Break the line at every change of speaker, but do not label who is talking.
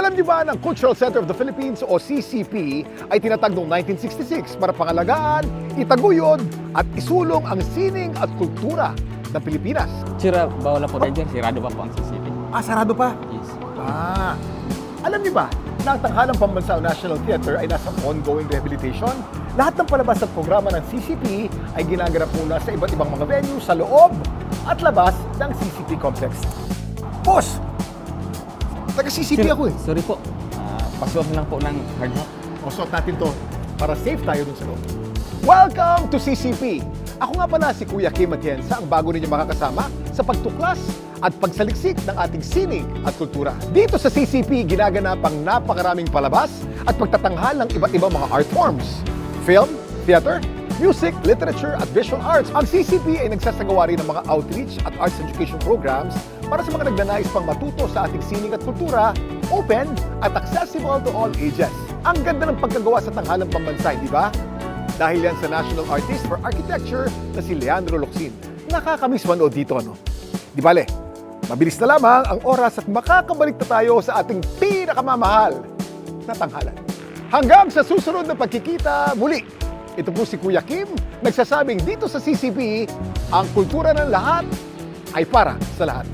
Alam niyo ba ng Cultural Center of the Philippines o CCP ay tinatag noong 1966 para pangalagaan, itaguyod at isulong ang sining at kultura ng Pilipinas.
Sira, bawal na po tayo dyan. Sirado pa po ang CCTV.
Ah, sarado pa?
Yes.
Ah, alam niyo ba na ang Tanghalang Pambansang National Theater ay nasa ongoing rehabilitation? Lahat ng palabas at programa ng CCP ay ginaganap muna sa iba't ibang mga venue sa loob at labas ng CCP complex. Boss! Taga-CCP
Sir,
ako eh.
Sorry po. Ah, pasuot lang po ng hard hat.
Kusot natin to para safe tayo dun sa loob. Welcome to CCP! Ako nga pala si Kuya Kim Atienza, ang bago ninyo makakasama sa pagtuklas at pagsaliksik ng ating sining at kultura. Dito sa CCP, ginaganap ang napakaraming palabas at pagtatanghal ng iba't ibang mga art forms. Film, theater, music, literature at visual arts. Ang CCP ay nagsasagawa rin ng mga outreach at arts education programs para sa mga nagnanais pang matuto sa ating sining at kultura, open at accessible to all ages. Ang ganda ng pagkagawa sa tanghalang pambansa, di ba? Dahil yan sa National Artist for Architecture na si Leandro Locsin. Nakakamiss manood dito, ano? Di bale, mabilis na lamang ang oras at makakabalik na tayo sa ating pinakamamahal na tanghalan. Hanggang sa susunod na pagkikita muli. Ito po si Kuya Kim, nagsasabing dito sa CCP, ang kultura ng lahat ay para sa lahat.